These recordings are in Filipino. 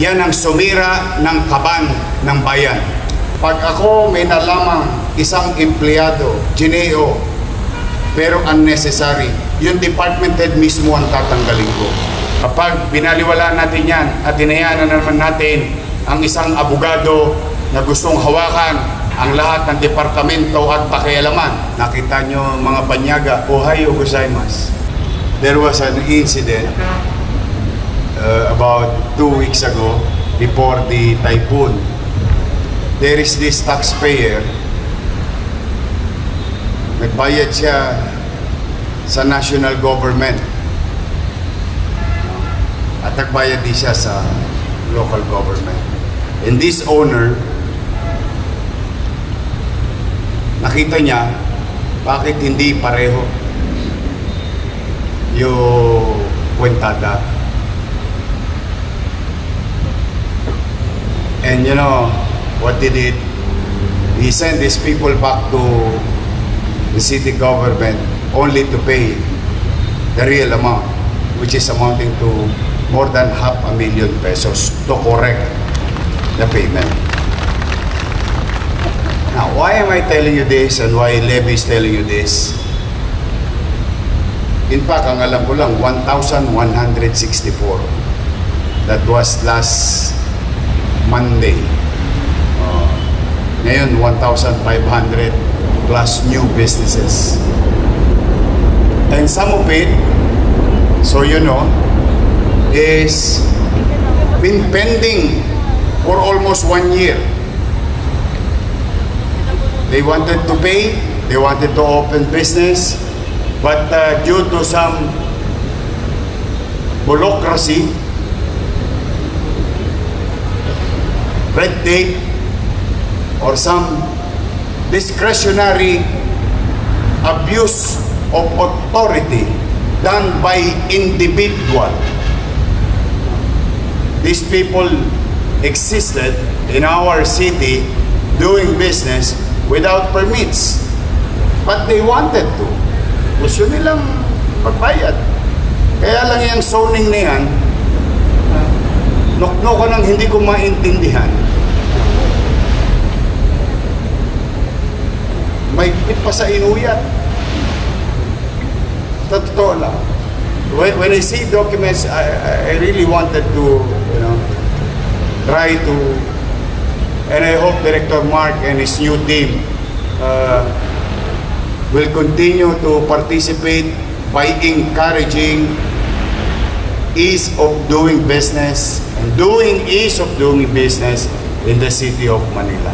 yan ang sumira ng kaban ng bayan. Pag ako may nalamang isang empleyado, gineo, pero unnecessary, yung department head mismo ang tatanggalin ko. Kapag binaliwala natin yan at hinayaan na naman natin ang isang abogado na gustong hawakan ang lahat ng departamento at pakialaman. Nakita nyo mga banyaga, Ohayo gozaimasu. There was an incident uh, about two weeks ago before the typhoon. There is this taxpayer nagbayad siya sa national government at nagbayad din siya sa local government. And this owner, nakita niya bakit hindi pareho yung kwentada. And you know, what did it? He sent these people back to the city government only to pay the real amount, which is amounting to more than half a million pesos to correct the payment. Now, why am I telling you this and why Levy is telling you this? In fact, ang alam ko lang, 1,164. That was last Monday. Uh, ngayon, 1,500 plus new businesses. And some of it, so you know, is been pending for almost one year. They wanted to pay, they wanted to open business, but uh, due to some bureaucracy, red tape, or some discretionary abuse of authority done by individual. These people existed in our city doing business without permits. But they wanted to. Gusto nilang magbayad. Kaya lang yung zoning na yan, nokno ko nang hindi ko maintindihan. May pit pa sa inuyat. Sa Totoo lang. When, when I see documents, I, I- really wanted to, you know, try to, and I hope Director Mark and his new team uh, will continue to participate by encouraging ease of doing business doing ease of doing business in the city of Manila.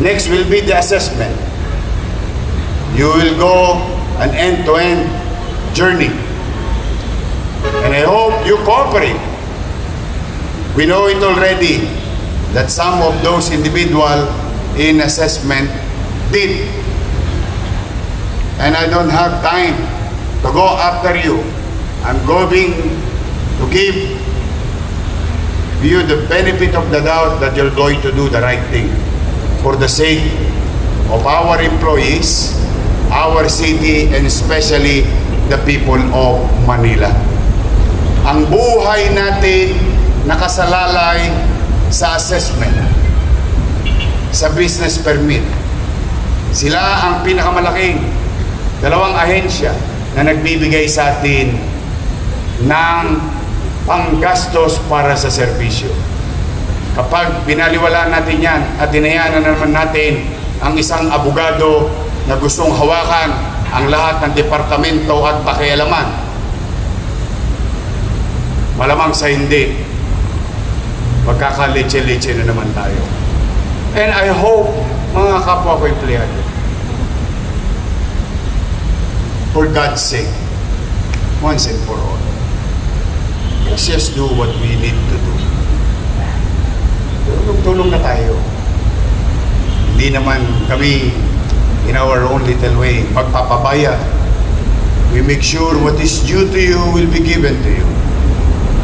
Next will be the assessment. You will go an end-to-end journey. And I hope you cooperate. We know it already that some of those individual in assessment did. And I don't have time to go after you. I'm going to give you the benefit of the doubt that you're going to do the right thing for the sake of our employees, our city, and especially the people of Manila. Ang buhay natin nakasalalay sa assessment, sa business permit. Sila ang pinakamalaking dalawang ahensya na nagbibigay sa atin ng panggastos para sa serbisyo. Kapag binaliwala natin yan at hinayaan na naman natin ang isang abogado na gustong hawakan ang lahat ng departamento at pakialaman, malamang sa hindi, magkakaletse-letse na naman tayo. And I hope, mga kapwa ko empleyado, for God's sake, once and for all, let's just do what we need to do. Tulong-tulong na tayo. Hindi naman kami in our own little way magpapabaya. We make sure what is due to you will be given to you.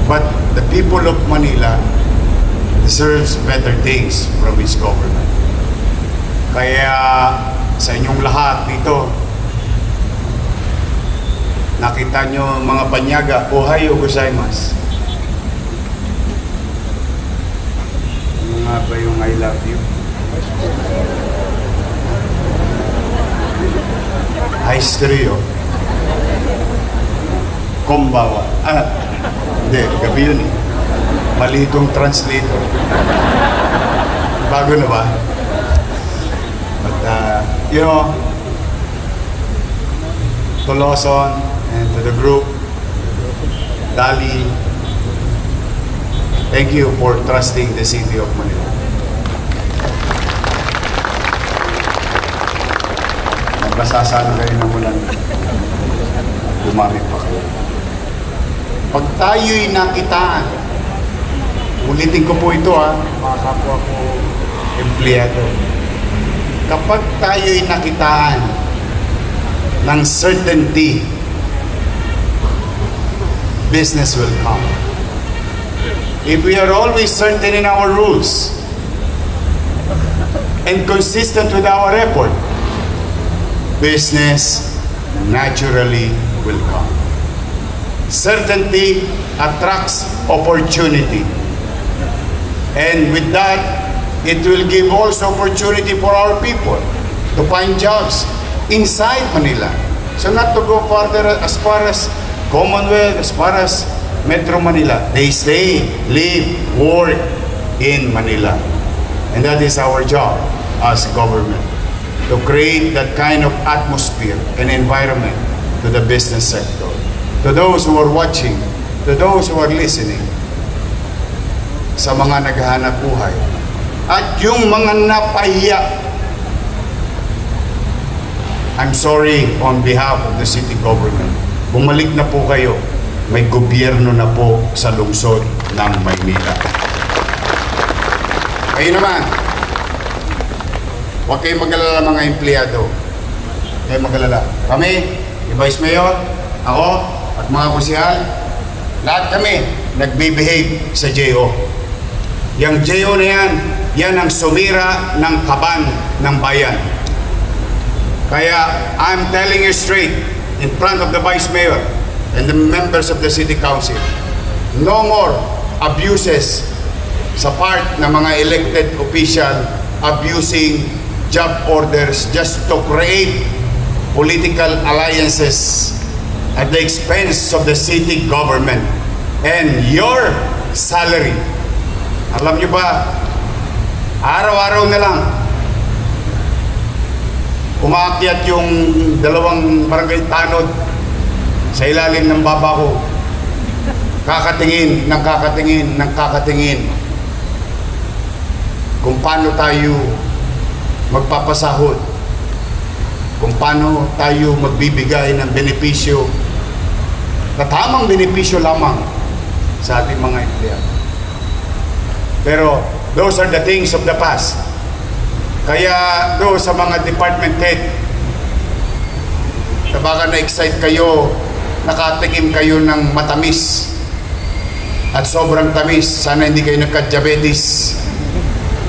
But the people of Manila deserves better things from its government. Kaya sa inyong lahat dito, nakita nyo mga banyaga, Ohayo gozaimasu. love you. History, oh. Kumbawa. Ah, hindi, gabi yun eh. Mali itong translator. Bago na ba? But, uh, you know, to Lawson and to the group, Dali, thank you for trusting the city of Manila. Nagbasa sana kayo ng ulan. Gumamit pa kayo. Pag tayo'y nakitaan, ulitin ko po ito ha, mga kapwa ko empleyado. Kapag tayo'y nakitaan ng certainty, business will come. If we are always certain in our rules and consistent with our effort, business naturally will come. Certainty attracts opportunity. And with that, it will give also opportunity for our people to find jobs inside Manila. So not to go further as far as Commonwealth, as far as Metro Manila. They stay, live, work in Manila. And that is our job as government to create that kind of atmosphere and environment to the business sector. To those who are watching, to those who are listening, sa mga naghahanap buhay. At yung mga napahiya, I'm sorry on behalf of the city government. Bumalik na po kayo. May gobyerno na po sa lungsod ng Maynila. Kayo naman, huwag kayong mag-alala mga empleyado. Huwag kayong mag-alala. Kami, yung Vice Mayor, ako, at mga kusihal, lahat kami nagbe-behave sa JO. Yang JO na yan, yan ang sumira ng kaban ng bayan. Kaya I'm telling you straight in front of the Vice Mayor and the members of the City Council, no more abuses sa part ng mga elected official abusing job orders just to create political alliances at the expense of the city government and your salary. Alam niyo ba, araw-araw na lang, umaakyat yung dalawang barangay tanod sa ilalim ng baba ko. Kakatingin, ng kakatingin, ng kakatingin. Kung paano tayo magpapasahod. Kung paano tayo magbibigay ng benepisyo na tamang benepisyo lamang sa ating mga empleyado. Pero those are the things of the past. Kaya do sa mga department head, na baka na-excite kayo, nakatikim kayo ng matamis at sobrang tamis, sana hindi kayo nagka-diabetes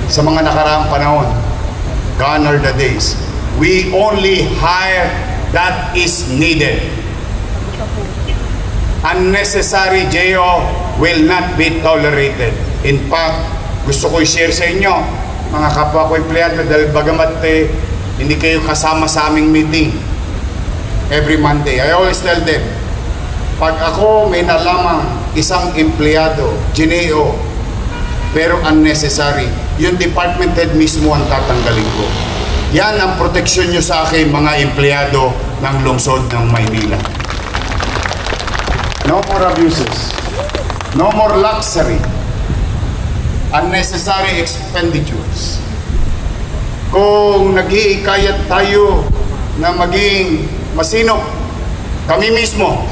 sa mga nakaraang panahon. Gone are the days. We only hire that is needed. Unnecessary JO will not be tolerated. In fact, gusto ko i-share sa inyo, mga kapwa ko empleyado, dahil bagamat eh, hindi kayo kasama sa aming meeting every Monday. I always tell them, pag ako may nalamang isang empleyado, GNO, pero unnecessary, yung department head mismo ang tatanggalin ko. Yan ang proteksyon nyo sa akin, mga empleyado ng lungsod ng Maynila. No more abuses. No more luxury. Unnecessary expenditures. Kung nag-iikayat tayo na maging masinop, kami mismo,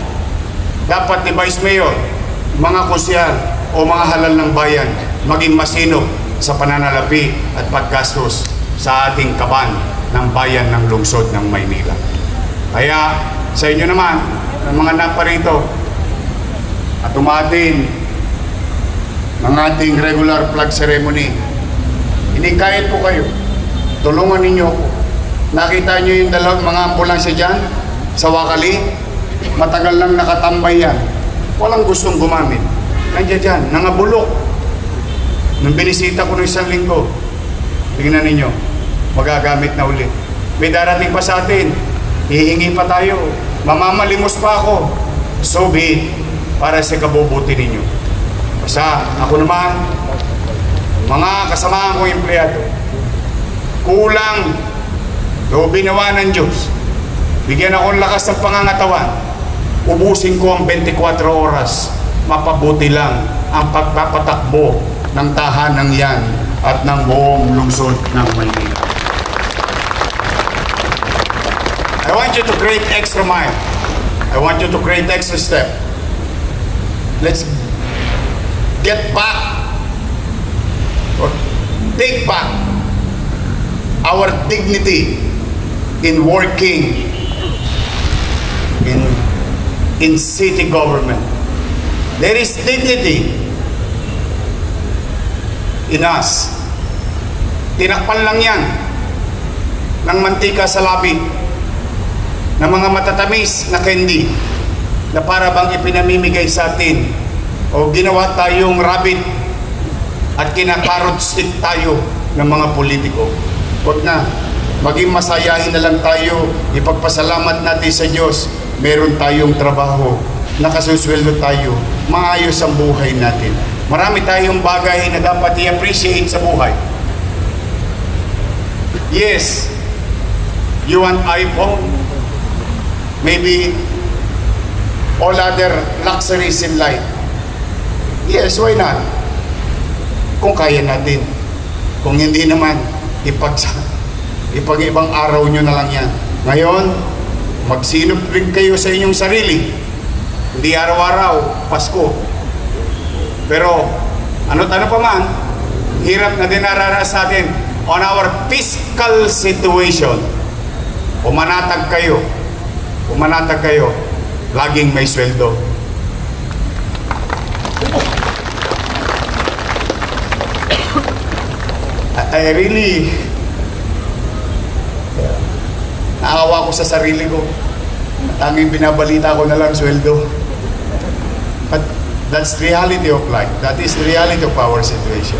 dapat ni Vice Mayor, mga kusyal o mga halal ng bayan, maging masinop sa pananalapi at paggastos sa ating kaban ng bayan ng lungsod ng Maynila. Kaya sa inyo naman, ng mga naparito, at umatin ng ating regular flag ceremony. Inikayat po kayo. Tulungan ninyo ako. Nakita niyo yung dalawang mga ambulansya dyan sa Wakali? Matagal lang nakatambay yan. Walang gustong gumamit. Nandiyan dyan, nangabulok. Nung binisita ko ng isang linggo, tingnan ninyo, magagamit na ulit. May darating pa sa atin, hihingi pa tayo, mamamalimos pa ako. So be para sa kabubuti ninyo. Basta ako naman, mga kasamahan kong empleyado, kulang o binawa ng Diyos. Bigyan ako ng lakas ng pangangatawan. Ubusin ko ang 24 oras. Mapabuti lang ang pagpapatakbo ng tahanan yan at ng buong lungsod ng Maynila. I want you to create extra mile. I want you to create extra step. Let's get back or take back our dignity in working in in city government. There is dignity in us. Tinakpan lang yan ng mantika sa labi ng mga matatamis na candy na para bang ipinamimigay sa atin o ginawa tayong rabbit at kinakarot stick tayo ng mga politiko. Huwag na. Maging masayahin na lang tayo. Ipagpasalamat natin sa Diyos. Meron tayong trabaho. Nakasusweldo tayo. Maayos ang buhay natin. Marami tayong bagay na dapat i-appreciate sa buhay. Yes, you want iPhone, maybe all other luxuries in life. Yes, why not? Kung kaya natin. Kung hindi naman, ipag, ipag-ibang araw nyo na lang yan. Ngayon, magsinop rin kayo sa inyong sarili. Hindi araw-araw, Pasko. Pero, ano't ano pa man, hirap na din nararas natin on our fiscal situation. Umanatag kayo. Umanatag kayo. Laging may sweldo. I- I really naawa ko sa sarili ko. Tanging binabalita ko na lang sweldo. But that's reality of life. That is the reality of our situation.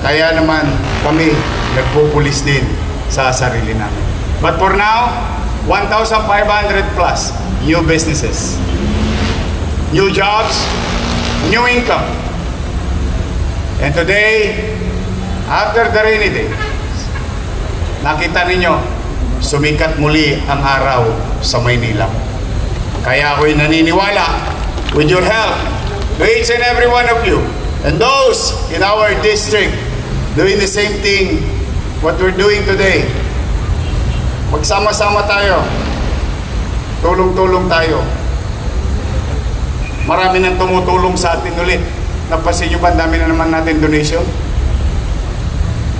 Kaya naman kami nagpupulis din sa sarili namin. But for now, 1,500 plus new businesses, new jobs, new income. And today, after the rainy day, nakita ninyo, sumikat muli ang araw sa Maynila. Kaya ako'y naniniwala, with your help, to each and every one of you, and those in our district doing the same thing what we're doing today. Magsama-sama tayo. Tulong-tulong tayo. Marami nang tumutulong sa atin ulit. Napansin nyo ba, dami na naman natin donation?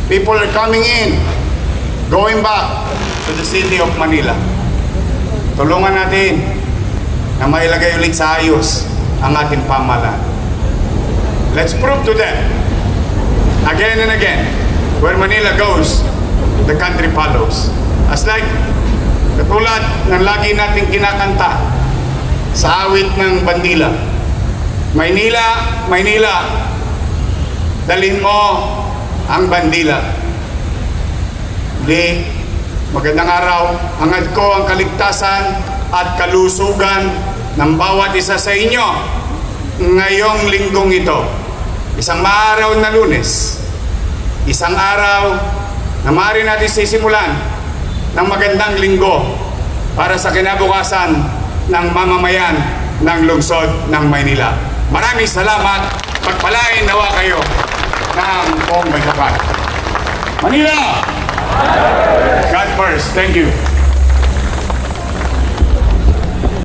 People are coming in, going back to the city of Manila. Tulungan natin na mailagay ulit sa ayos ang ating pamahalaan. Let's prove to them again and again where Manila goes, the country follows. As like, katulad ng lagi nating kinakanta sa awit ng bandila. Maynila, Maynila, dalhin mo ang bandila. Di, magandang araw, hangad ko ang kaligtasan at kalusugan ng bawat isa sa inyo ngayong linggong ito. Isang maaraw na lunes, isang araw na maaari natin sisimulan ng magandang linggo para sa kinabukasan ng mamamayan ng lungsod ng Maynila. Maraming salamat. Pagpalain nawa kayo ng kapal. Manila! God first. Thank you.